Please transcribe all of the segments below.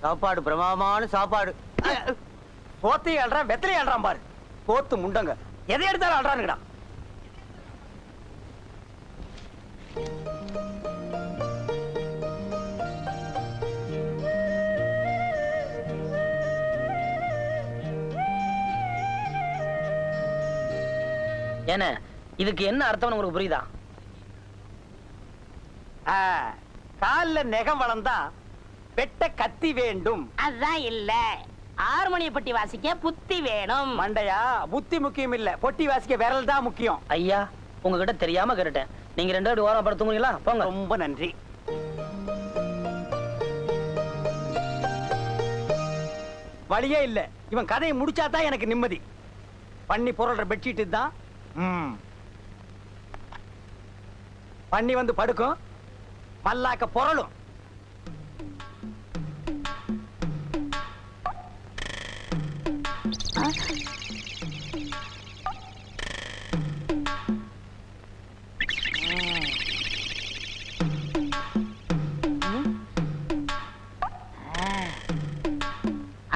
சாப்பாடு பிரமாதமான சாப்பாடு. போத்தையும் அல்றான் வெத்தலையும் அழறான் பாரு. போத்து முண்டங்க. எதை எடுத்தாலும் அல்றானுங்கடா என்ன இதுக்கு என்ன அர்த்தம்னு உங்களுக்கு புரியுதா? ஆ, கால்ல நெகம் வளர்ந்தா வெட்ட கத்தி வேண்டும். அதான் இல்ல. ஆறுமணிய பட்டி வாசிக்க புத்தி வேணும். மண்டையா? புத்தி முக்கியம் இல்ல. பொட்டி வாசிக்க விரல் தான் முக்கியம். ஐயா உங்ககிட்ட தெரியாம கேட்டுட்டேன். நீங்க ரெண்டு பேரும் ஓரம் படுத்து தூங்குறீங்களா? போங்க. ரொம்ப நன்றி. வழியே இல்ல. இவன் கதையை முடிச்சாதான் எனக்கு நிம்மதி. பண்ணி புரள்ற பெட்ஷீட் தான். ம். பண்ணி வந்து படுக்கும். பல்லாக்க புரளும்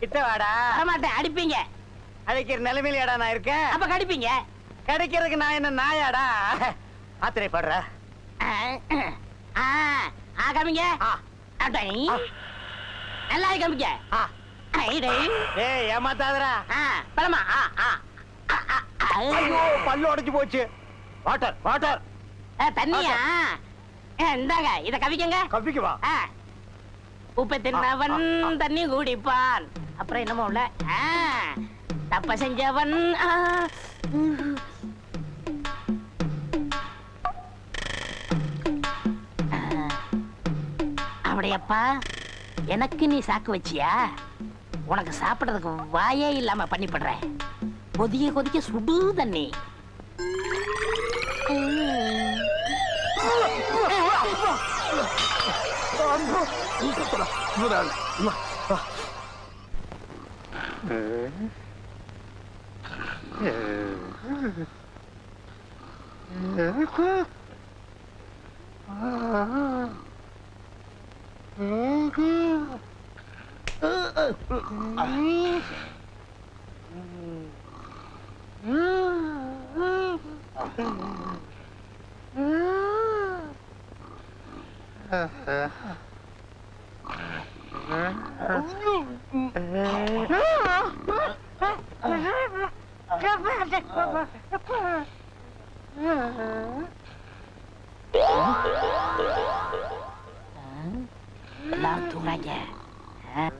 கிட்ட வாடா வரமாட்டேன் அடிப்பீங்க. அழைக்கிற நிலைமையிலடா நான் இருக்கேன்? அப்ப கடிப்பீங்க. கிடைக்கிறதுக்கு நான் என்ன நாயாடா? ஆத்திரைப்படுற ஆ, ஆ, ஆ, காமிங்க. நல்லா. ஐடை. ஏய் ஏமாத்தாதடா. ஆ, பழமா. பல்லு உடைஞ்சு போச்சு. Water water. தண்ணியா? இந்தாங்க இத கவிக்கங்க. கப்பிக்கு வா ஆ. உப்பை தின்னவன் தண்ணி குடிப்பான். அப்புறம் என்னமோ உள்ள தப்ப செஞ்சவன். அப்படியப்பா எனக்கு நீ சாக்கு வச்சியா? உனக்கு சாப்பிடுறதுக்கு வாயே இல்லாம பண்ணி படுறேன் கொதிக்க கொதிக்க சுடு தண்ணி. எல்லாரும் தூங்குறாங்க ஆ. உன்னை காணாத கண்ணும் கண்ணல்ல ம். ஆ.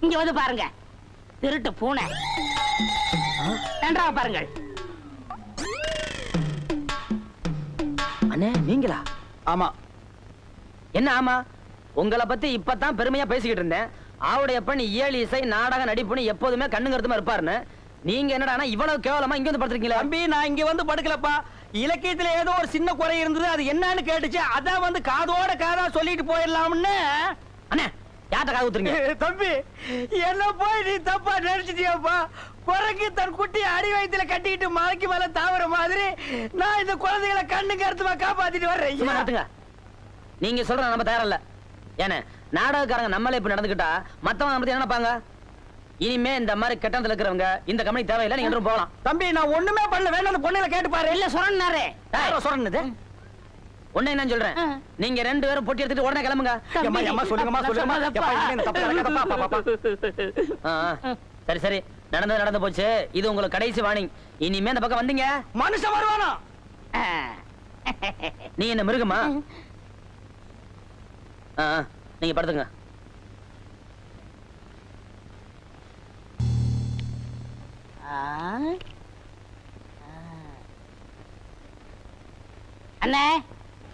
இங்க வந்து பாருங்க. திருட்டு பூனை. நன்றாக பாருங்கள். அண்ணே நீங்களா? ஆமா. என்ன ஆமா? உங்களை பத்தி இப்பதான் பெருமையா பேசிக்கிட்டு இருந்தேன். ஆவுடையப்பன் இயல் இசை நாடக நடிப்புன்னு எப்போதுமே கண்ணும் கருத்துமா இருப்பாருன்னு. நீங்க என்னடானா இவ்வளவு கேவலமா இங்க வந்து படுத்துருக்கீங்களா? தம்பி நான் இங்க வந்து படுக்கலப்பா. இலக்கியத்துல ஏதோ ஒரு சின்ன குறை இருந்தது அது என்னன்னு கேட்டுச்சு. அதான் வந்து காதோட காதா சொல்லிட்டு போயிடலாம்னு. அண்ணே யார்கிட்ட காது ஊத்துறீங்க தம்பி என்ன போய் நீ தப்பா நினைச்சிட்டியாப்பா? குரங்கு தன் குட்டி அடி வயித்துல கட்டிக்கிட்டு மலைக்கு மேல தாவற மாதிரி நான் இந்த குழந்தைகளை கண்ணு கருத்துமா காப்பாத்திட்டு வர்றேன். நீங்க சொல்ற நம்ம தயாரில்ல. ஏன்னா நாடகக்காரங்க நம்மளே இப்ப நடந்துக்கிட்டா மத்தவங்க நம்ம நினைப்பாங்க? இனிமே இந்த மாதிரி கெட்டத்துல இருக்கிறவங்க இந்த கம்பெனி தேவையில்லை நீங்க போகலாம். தம்பி நான் ஒண்ணுமே பண்ணல. வேணும் அந்த பொண்ணுல கேட்டு பாரு. இல்ல சொன்னாரு டேய், ஒண்ணு என்ன சொல்றேன். நீங்க ரெண்டு பேரும் பொட்டி எடுத்துட்டு உடனே கிளம்புங்க. சரி சரி. நடந்தது நடந்து போச்சு. இது உங்களுக்கு கடைசி வார்னிங் இனிமே இந்த பக்கம் வந்தீங்க. மனுஷன் வருவானா? நீ என்ன மிருகமா? நீங்க படுத்துங்க. அண்ணே.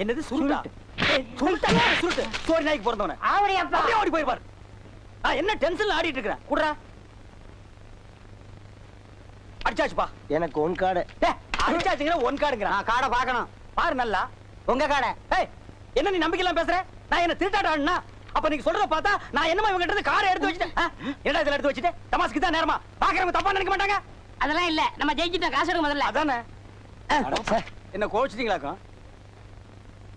என்னது சுருட்டா? சுருட்டா. சுருட்டு. சோரி நாய்க்கு பிறந்தவன. ஆவடியப்பா அப்படியே ஓடி போயிருப்பார் நான் என்ன டென்ஷன்ல ஆடிட்டு இருக்கிறேன் குடுறா. அடிச்சாச்சுப்பா. எனக்கு ஒன் கார்டு டேய், அடிச்சாச்சுங்கிற ஒன் கார்டுங்கிறான் காடை பார்க்கணும். பாரு நல்லா. உங்க காடை. ஏய் என்ன நீ நம்பிக்கைலாம் பேசுற? நான் என்ன திருட்டாட்டம் ஆடுனா? அப்ப நீங்க சொல்றத பார்த்தா நான் என்னமா இவங்க கிட்ட இருந்து காரை எடுத்து வச்சுட்டேன்? என்னடா இதுல எடுத்து வச்சுட்டு? தமாஸ்க்கு தான் நேரமா? பாக்குறவங்க தப்பா நினைக்க மாட்டாங்க? அதெல்லாம் இல்ல. நம்ம ஜெயிச்சிட்டோம். காசு எடுக்க முதல்ல. அதானே? என்ன கோவிச்சிட்டீங்களாக்கும்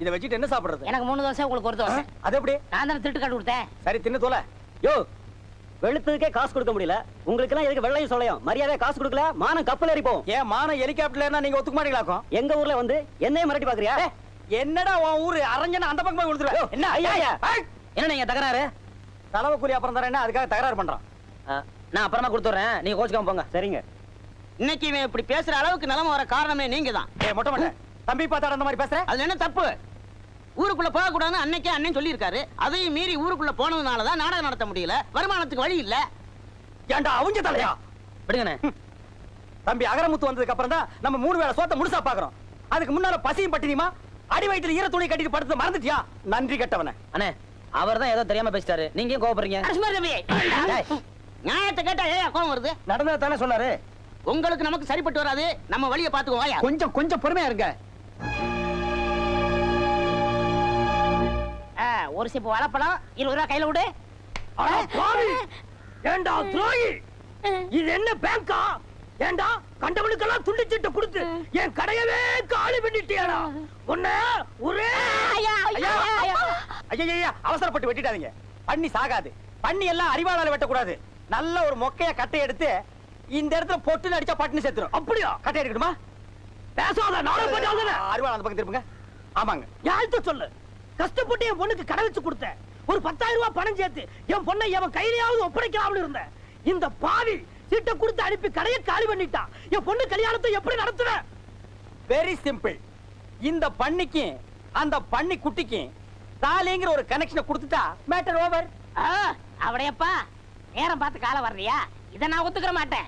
இத வச்சுட்டு என்ன சாப்பிடுறது? எனக்கு மூணு தோசை உங்களுக்கு ஒரு தோசை. அது எப்படி? நான் தானே திருட்டு காட்டு கொடுத்தேன் சரி தின்னு தோல. யோ வெளுத்ததுக்கே காசு கொடுக்க முடியல. உங்களுக்கு எல்லாம் எதுக்கு வெள்ளையும் சொல்லையும் மரியாதை காசு கொடுக்கல மானம் கப்பல் ஏறி போகும் ஏன் மானம் ஹெலிகாப்டர்ல நீங்க ஒத்துக்க மாட்டீங்களாக்கும்? எங்க ஊர்ல வந்து என்னைய மிரட்டி பாக்குறியா? என்னடா உன் ஊரு? அரஞ்சனா அந்த பக்கம் போய் கொடுத்துருவேன் என்ன? ஐயா ஐயா. என்ன நீங்க தகராறு? தலைவை கூலி அப்புறம் தரேன் அதுக்காக தகராறு பண்றான். நான் அப்புறமா கொடுத்துறேன் நீங்க கோச்சுக்காம போங்க. சரிங்க. இன்னைக்கு இவன் இப்படி பேசுற அளவுக்கு நிலைமை வர காரணமே நீங்க தான் ஏய் மொட்டை மொட்டை. தம்பி பார்த்தாட அந்த மாதிரி பேசுற? அதுல என்ன தப்பு? ஊருக்குள்ள போக கூடாதுன்னு அன்னைக்கே அண்ணன் சொல்லியிருக்காரு. அதையும் மீறி ஊருக்குள்ள போனதுனால தான் நாடகம் நடத்த முடியல. வருமானத்துக்கு வழி இல்ல. ஏன்டா அவிஞ்ச தலையா? விடுங்கண்ணே. தம்பி அகரமுத்து வந்ததுக்கு அப்புறம் தான் நம்ம மூணு வேளை சோத்த முழுசா பாக்குறோம். அதுக்கு முன்னால பசியும் பட்டினியுமா? அடி வயித்துல ஈர துணி கட்டிட்டு படுத்து மறந்துட்டியா? நன்றி கெட்டவன. அண்ணே அவர் தான் ஏதோ தெரியாம பேசிட்டாரு. நீங்க டேய், நியாயத்தை கேட்டா ஏன் கோவம் வருது? நடந்ததை தானே சொன்னாரு. உங்களுக்கு நமக்கு சரிப்பட்டு வராது. நம்ம வழியை பாத்துக்கோ வாயா. கொஞ்சம் கொஞ்சம் பொறுமையா இருங்க. ஒரு சிப்பு வாழைப்பழம் இருபது ரூபா கையில விடு ஏண்டா துரோகி? இது என்ன பேங்கா? ஏண்டா கண்டவனுக்கெல்லாம் துண்டிச்சிட்டு கொடுத்து என் கடையவே காலி பண்ணிட்டியாடா. உன்ன ஒரே ஐயா, அவசரப்பட்டு வெட்டிட்டாதீங்க பண்ணி சாகாது. பண்ணி எல்லாம் அறிவாளால வெட்டக்கூடாது. நல்ல ஒரு மொக்கைய கட்டை எடுத்து இந்த இடத்துல பொட்டுன்னு அடிச்சா பட்டுன்னு செத்துரும் அப்படியா? கட்டை எடுக்கணுமா பேசாத நானும் அந்த பக்கம் திருப்புங்க ஆமாங்க. யார்கிட்ட சொல்லு? கஷ்டப்பட்டு என் பொண்ணுக்கு கடை வச்சு கொடுத்தேன் ஒரு பத்தாயிரம் ரூபாய் பணம் சேர்த்து என் பொண்ணை எவன் கையிலையாவது ஒப்படைக்கலாம்னு இருந்தேன். இந்த பாவி சீட்டை கொடுத்து அனுப்பி கடையை காலி பண்ணிட்டான் என் பொண்ணு கல்யாணத்தை எப்படி நடத்துவேன்? வெரி சிம்பிள் இந்த பண்ணிக்கு அந்த பண்ணி குட்டிக்கு தாலிங்கிற ஒரு கனெக்ஷனை கொடுத்துட்டா மேட்டர் ஓவர் ஆ, அவடையப்பா. நேரம் பார்த்து காலம் வர்றியா? இதை நான் ஒத்துக்கிற மாட்டேன்.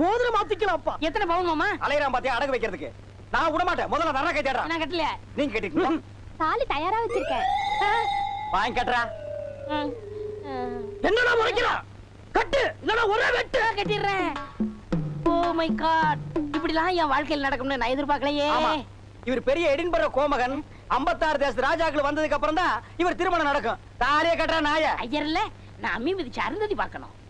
மோதிரம் மாத்திக்கலாம்ப்பா. எத்தனை பவுன் மாமா? அலையறான் பாத்தியா அடகு வைக்கிறதுக்கு. நான் விட மாட்டேன் முதல்ல நர கை தேடுறா. நான் கட்டல. நீங்க கேட்டீங்களா தாலி தயாரா வச்சிருக்கேன். வாங்கி கட்டுறா. என்னடா முறைக்கிறா? கட்டு. இல்லடா ஒரே வெட்டு. கட்டிடுறேன். Oh my god. இப்படிலாம் என் வாழ்க்கையில் நடக்கும்னு நான் எதிர்பார்க்கலையே. இவர் பெரிய எடின்பர கோமகன். 56 தேச ராஜாக்கள் வந்ததுக்கு அப்புறம் தான் இவர் திருமணம் நடக்கும். தாலிய கட்டுற நாய. ஐயர் இல்ல நான் அம்மி மிதிச்சு அருந்ததி பார்க்கணும்.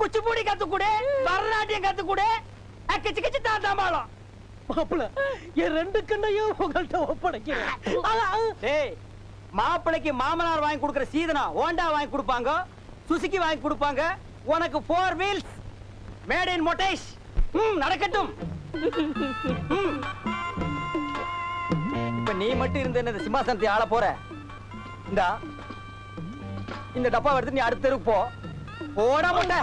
குச்சிப்பூடி கத்துக்குடு பரதநாட்டியம் கத்துக்குடு. கிச்சு கிச்சு தான் தாம்பாளம் மாப்பிள என் ரெண்டு கண்ணையும் உங்கள்கிட்ட ஒப்படைக்கிறேன். மாப்பிளைக்கு மாமனார் வாங்கி கொடுக்கிற சீதனா ஹோண்டா வாங்கி கொடுப்பாங்க சுசுகி வாங்கி கொடுப்பாங்க உனக்கு ஃபோர் வீல்ஸ் மேட் இன் மொட்டேஷ் ம் நடக்கட்டும். இப்ப நீ மட்டும் இருந்த இந்த சிம்மாசனத்தை ஆள போற? இந்தா இந்த டப்பா எடுத்து நீ அடுத்த தெருவுக்கு போ. போடா முட்டை.